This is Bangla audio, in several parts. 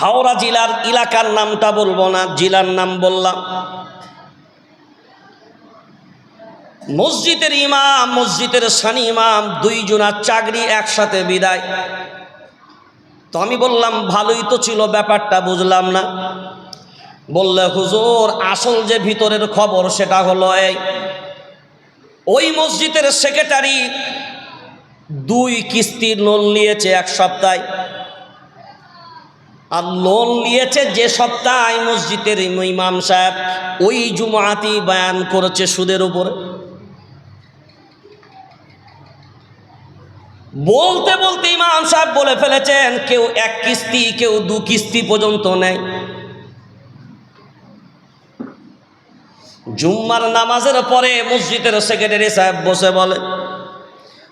হাওড়া জেলার এলাকার নামটা বলব না, জেলার নাম বললাম। মসজিদের ইমাম, মসজিদের সানি ইমাম দুইজনার চাকরি একসাথে বিদায়। তো আমি বললাম, ভালোই তো ছিল ব্যাপারটা, বুঝলাম না। বললে, হুজুর, আসল যে ভিতরের খবর সেটা হলো এই। ওই মসজিদের সেক্রেটারি দুই কিস্তির লোন নিয়েছে এক সপ্তাহে। আর লোন নিয়েছে যে সপ্তাহে মসজিদের ইমাম সাহেব ওই জুমাতি বয়ান করেছে সুদের উপরে। বলতে বলতে ইমাম সাহেব বলে ফেলেছেন, কেউ এক কিস্তি, কেউ দু কিস্তি পর্যন্ত নেয়। জুম্মার নামাজের পরে মসজিদের সেক্রেটারি সাহেব বসে বলে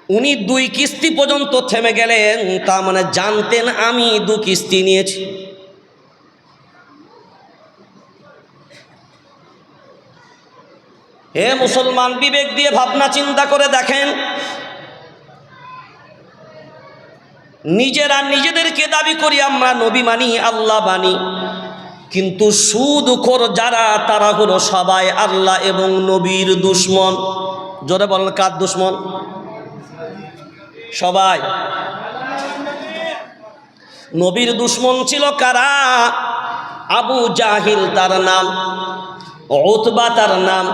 উনি দুই কিস্তি পর্যন্ত থেমে গেলেন তা মানে জানতেন আমি দু কিস্তি নিয়েছি। হে মুসলমান, বিবেক দিয়ে ভাবনা চিন্তা করে দেখেন, নিজেরা নিজেদেরকে দাবি করি, আমরা নবী মানি, আল্লাহ মানি, কিন্তু সুদ খোর যারা, তারা হলো সবাই আল্লাহ এবং নবীর দুশ্মন। জোরে বলেন কার দুশ্মন? সবাই। নবীর দুশ্মন ছিল কারা? আবু জাহিল তার নাম ওতবা তার নাম,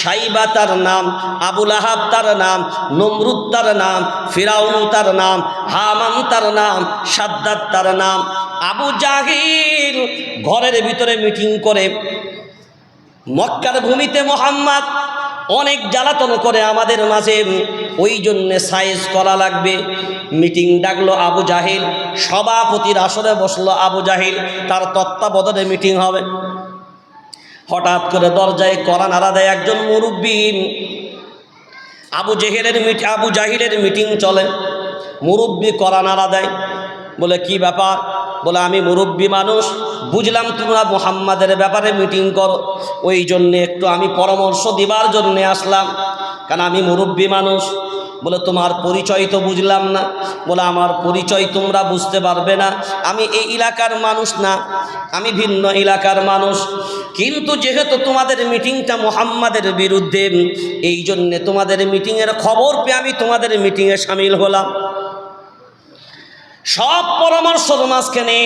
সাইবা তার নাম আবুল আহাব তার নাম, নমরুদ তার নাম, ফিরাউন তার নাম, হামান তার নাম সাদ্দাত তার নাম। আবু জাহিল ঘরের ভিতরে মিটিং করে, মক্কার ভূমিতে মোহাম্মদ অনেক জ্বালাতন করে আমাদের মাঝে। ওই জন্যে সাইজ করা লাগবে। মিটিং ডাকলো আবু জাহিল। সভাপতির আসরে বসল আবু জাহিল। তার তত্ত্বাবধানে মিটিং হবে। হঠাৎ করে দরজায় করা নাড়া দেয় একজন মুরব্বী আবু জেহেলের মিট আবু জাহিলের মিটিং চলে। মুরব্বী করা নাড়া দেয়। বলে, কি ব্যাপার? বলে, আমি মুরব্বী মানুষ। বুঝলাম তোমরা মোহাম্মদের ব্যাপারে মিটিং করো। ওই জন্যে একটু আমি পরামর্শ দিবার জন্যে আসলাম। কারণ আমি মুরব্বী মানুষ। বলে, তোমার পরিচয় তো বুঝলাম না। বলে, আমার পরিচয় তোমরা বুঝতে পারবে না। আমি এই এলাকার মানুষ না। আমি ভিন্ন এলাকার মানুষ। কিন্তু যেহেতু তোমাদের মিটিংটা মোহাম্মদের বিরুদ্ধে, এই জন্যে তোমাদের মিটিংয়ের খবর পেয়ে আমি তোমাদের মিটিংয়ে সামিল হলাম। সব পরামর্শর মাঝখানে।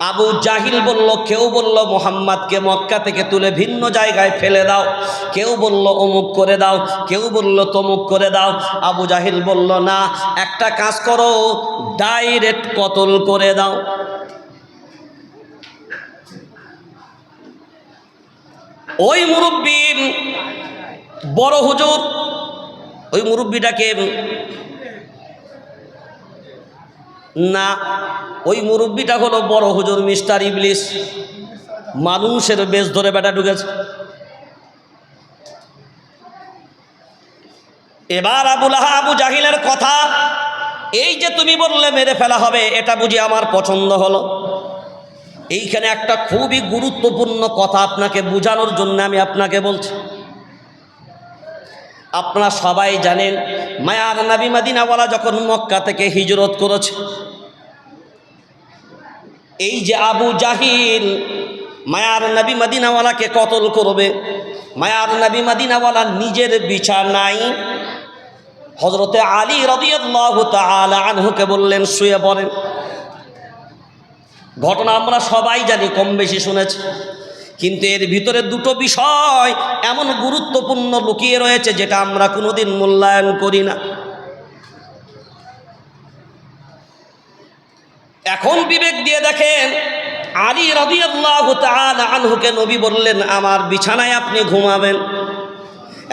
আবু জাহিল বলল, কেউ বলল, মোহাম্মদকে মক্কা থেকে তুলে ভিন্ন জায়গায় ফেলে দাও। কেউ বলল, অমুক করে দাও। কেউ বলল, তমুক করে দাও। আবু জাহিল বলল, না, একটা কাজ করো, ডাইরেক্ট কতল করে দাও। ওই মুরব্বী বড় হুজুর, ওই মুরব্বীটাকে না, ওই মুরব্বীটা হলো বড় হুজুর মিস্টার ইবলিস। মানুষের বেশ ধরে বেটা ঢুকেছে। এবার আবুল আবু জাহিলের কথা, এই যে তুমি বললে মেরে ফেলা হবে, এটা বুঝি আমার পছন্দ হলো। এইখানে একটা খুবই গুরুত্বপূর্ণ কথা আপনাকে বোঝানোর জন্য আমি আপনাকে বলছি। আপনারা সবাই জানেন, মায়ার নাবি মাদিনাওয়ালা যখন মক্কা থেকে হিজরত করেছে, এই যে আবু জাহিল মায়ার নবী মাদিনাওয়ালাকে কতল করবে? মায়ার নবী মাদিনাওয়ালা নিজের নাই। হজরতে আলী তাআলা আনহুকে বললেন, শুয়ে পড়েন। ঘটনা আমরা সবাই জানি, কম বেশি শুনেছি। কিন্তু এর ভিতরে দুটো বিষয় এমন গুরুত্বপূর্ণ লুকিয়ে রয়েছে যেটা আমরা কোনোদিন মূল্যায়ন করি না। এখন বিবেক দিয়ে দেখেন আলী রবিআল্লাহ আনহুকে নবী বললেন, আমার বিছানায় আপনি ঘুমাবেন।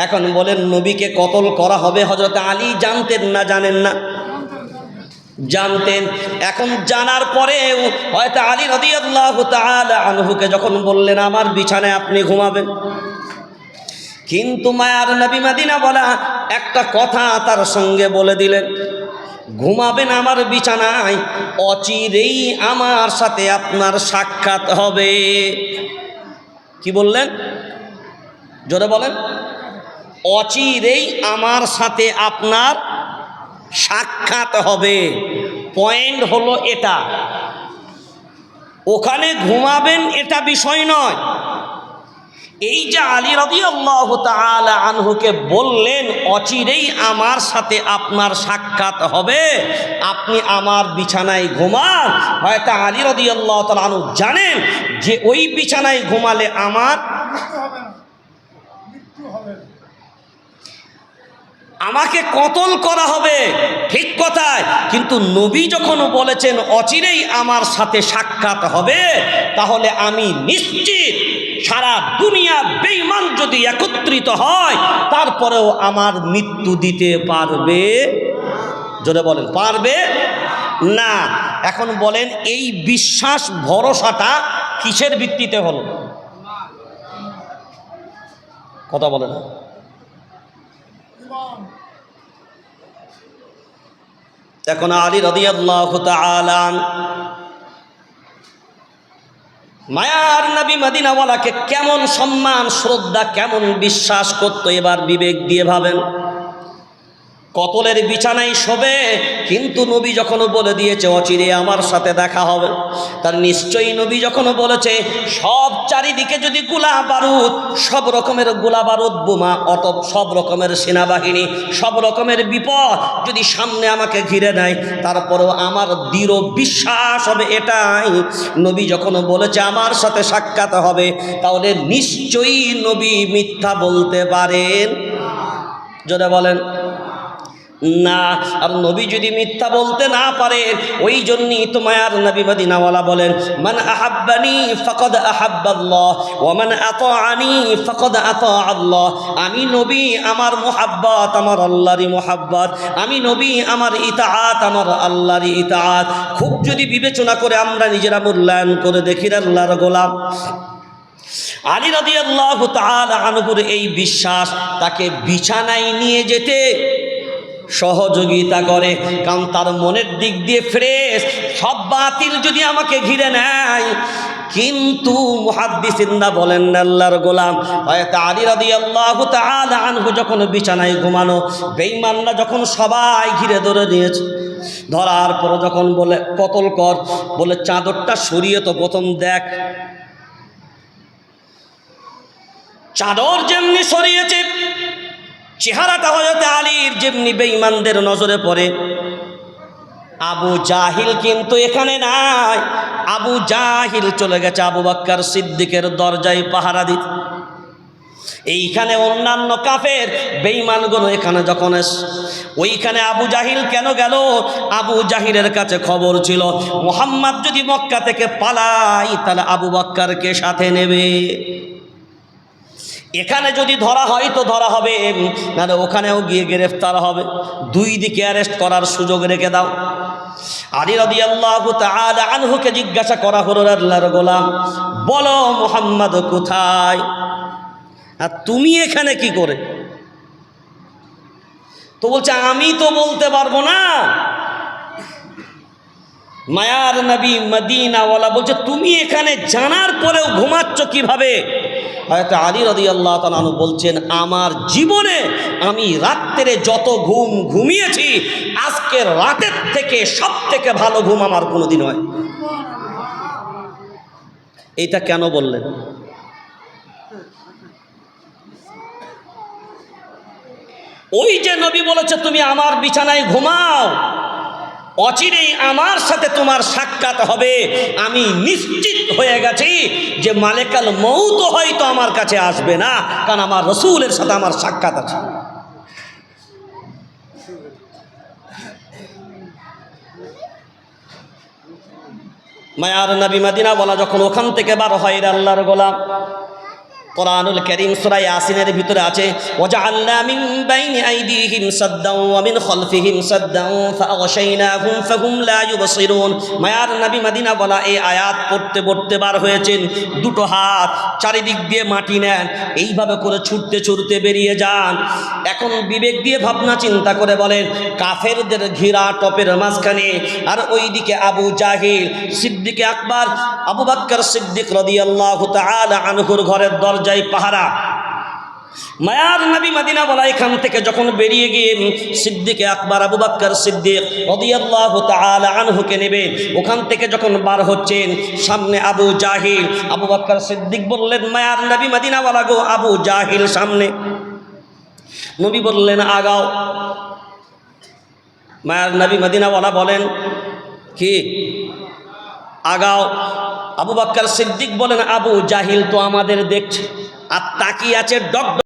এখন বলেন, নবীকে কতল করা হবে? হজরত আলী জানতেন না, জানেন না। জানতেন। এখন জানার পরেও হয়তো আলী রদিয়াল্লাহ আনহুকে যখন বললেন, আমার বিছানায় আপনি ঘুমাবেন? কিন্তু মায়ার নবী মাদিনা বলা একটা কথা তার সঙ্গে বলে দিলেন, ঘুমাবেন আমার বিছানায়, অচিরেই আমার সাথে আপনার সাক্ষাৎ হবে। কি বললেন? জোরে বলেন, অচিরেই আমার সাথে আপনার সাক্ষাৎ হবে। পয়েন্ট হলো এটা। ওখানে ঘুমাবেন এটা বিষয় নয়। এই যে আলী রবি আনহুকে বললেন, অচিরেই আমার সাথে আপনার সাক্ষাৎ হবে। আপনি আমার বিছানায় ঘুমান। হয়তো আলী রদি আল্লাহ আনহু জানেন যে ওই বিছানায় ঘুমালে আমার মৃত্যু হবে না মৃত্যু হবে না আমাকে কতল করা হবে? ঠিক কথায়। কিন্তু নবী যখন বলেছেন, অচিরেই আমার সাথে সাক্ষাৎ হবে, তাহলে আমি নিশ্চিত সারা দুনিয়া বেইমান যদি একত্রিত হয়, তারপরেও আমার মৃত্যু দিতে পারবে। জোরে বলেন, পারবে? না। এখন বলেন, এই বিশ্বাস ভরসাটা কিসের ভিত্তিতে হলো? কথা বলেন। এখন আলী রদিয়াল্লাহ তালান মায়ার নবী মদিনাওয়ালাকে কেমন সম্মান, শ্রদ্ধা, কেমন বিশ্বাস করতো এবার বিবেক দিয়ে ভাবেন। কতলের বিছানায় শোবে, কিন্তু নবী যখন বলে দিয়েছে, অচিরে আমার সাথে দেখা হবে। তার নিশ্চয়ই নবী যখন বলেছে, সব চারিদিকে যদি গোলা বারুদ, সব রকমের গোলা বারুদ, বোমা অত সব রকমের সেনাবাহিনী, সব রকমের বিপদ যদি সামনে আমাকে ঘিরে নেয়, তারপরেও আমার দৃঢ় বিশ্বাস হবে এটাই। নবী যখন বলেছে, আমার সাথে সাক্ষাৎ হবে, তাহলে নিশ্চয়ই নবী মিথ্যা বলতে পারেন। যদি বলেন। না, আর নবী যদি মিথ্যা বলতে না পারে, ওই জন্যই তো মায়ার নবী মদিনাওয়ালা বলেন, মান আহাব্বানি ফকদ আহাব্বাল্লাহ ওমান আনি ফকদ এত আল্লাহ আমি নবী, আমার মোহাব্বত আমার আল্লাহরই মোহাব্বত। আমি নবী, আমার ইতাহাত আমার আল্লাহরই ইতাহাত খুব যদি বিবেচনা করে আমরা নিজেরা মূল্যায়ন করে দেখি আল্লাহর গোলাম। আলী রাদি আল্লাহ আনহুর এই বিশ্বাস, তাকে বিছানায় নিয়ে যেতে সহযোগিতা করে, কারণ তার মনের দিক দিয়ে ফ্রেশ। সব বাতিল যদি আমাকে ঘিরে নেয়। কিন্তু মুহাদ্দিসিন্দা বলেন আল্লাহর গোলাম। হয়তো আলী রাদি আল্লাহ আনহু যখন বিছানায় ঘুমানো বেইমানরা যখন সবাই ঘিরে ধরে নিয়েছে। ধরার পর যখন বলে, কতল কর, বলে, চাদরটা সরিয়ে তো প্রথম দেখ। চাদর যেমনি সরিয়েছে চেহারাটা হয়তো আলীর যেমনি বেঈমানদের নজরে পড়ে। আবু জাহিল কিন্তু এখানে নাই। আবু জাহিল চলে গেছে আবু বাক্কার সিদ্দিকের দরজায় পাহারা দিতে। এইখানে অন্যান্য কাফের বেঈমানগুলো এখানে যখন এস, ওইখানে আবু জাহিল কেন গেল? আবু জাহিলের কাছে খবর ছিল, মোহাম্মদ যদি মক্কা থেকে পালাই তাহলে আবু বাক্কারকে সাথে নেবে। এখানে যদি ধরা হয় তো ধরা হবে, নাহলে ওখানেও গিয়ে গ্রেফতার হবে। দুই দিকে অ্যারেস্ট করার সুযোগ রেখে দাও। আলী রদি আল্লাহ আনহুকে জিজ্ঞাসা করা হলো, আল্লাহর গোলাম, বলো মোহাম্মদ কোথায়? আর তুমি এখানে কি করে? তো বলছে, আমি তো বলতে পারব না। মায়ার নবী মদিনাওয়ালা বলছে, তুমি এখানে জানার পরেও ঘুমাচ্ছ কীভাবে? হয়তো আলী রদি আল্লাহ তালু বলছেন, আমার জীবনে আমি রাত্রে যত ঘুম ঘুমিয়েছি, আজকে রাতের থেকে সব থেকে ভালো ঘুম আমার কোনোদিন হয় এইটা কেন বললেন? ওই যে নবী বলেছে, তুমি আমার বিছানায় ঘুমাও। অচিরেই আমার সাথে তোমার সাক্ষাৎ হবে। আমি নিশ্চিত হয়ে গেছি যে মালেকাল মৌত হয়তো আমার কাছে আসবে না, কারণ আমার রসুলের সাথে আমার সাক্ষাৎ আছে। মায়ার নবী মাদিনা বলা, যখন ওখান থেকে বার হয় আল্লাহর গোলাম কোরআনুল করিম সূরা ইয়াসিনের ভিতরে আছে, ওয়াজআলনা মিন বাইনি আইদিহিম সাদ্দাও ওয়া মিন খালফিহিম সাদ্দাও ফাআগশাইনাহুম ফাহুম লা ইউবসিরুন। মায়ার নবী মদিনা বলা এই আয়াত পড়তে পড়তে বার হয়েছেন। দুটো হাত চারিদিক দিয়ে মাটি নেন, এইভাবে করে ছুটতে ছুটতে বেরিয়ে যান। এখন বিবেক দিয়ে ভাবনা চিন্তা করে বলেন, কাফেরদের ঘিরা টপের মাঝখানে। আর ওইদিকে আবু জাহিল, সিদ্দিকে আকবর, আবু বাক্কর সিদ্দিক রাদিয়াল্লাহু তাআলা আনহুর ঘরের দরজায় পাহারা। মায়ার নবী মদিনা বলা এখান থেকে যখন বেরিয়ে গিয়ে সিদ্দিকে আকবর, আবু বাক্কর সিদ্দিক রদিয়াল্লাহু তাআলা আনহুকে নেবে, ওখান থেকে যখন বার হচ্ছেন, সামনে আবু জাহিল, আবু বাক্কর সিদ্দিক বললেন, মায়ার নবী মদিনা বলা গো, আবু জাহিল সামনে। নবী বললেন, আগাও। মায়ার নবী মদিনাওয়ালা বলেন, কি? আগাও। আবু বাক্কার সিদ্দিক বলেন আবু জাহিল তো আমাদের দেখছে। আর তাকিয়ে আছে ডক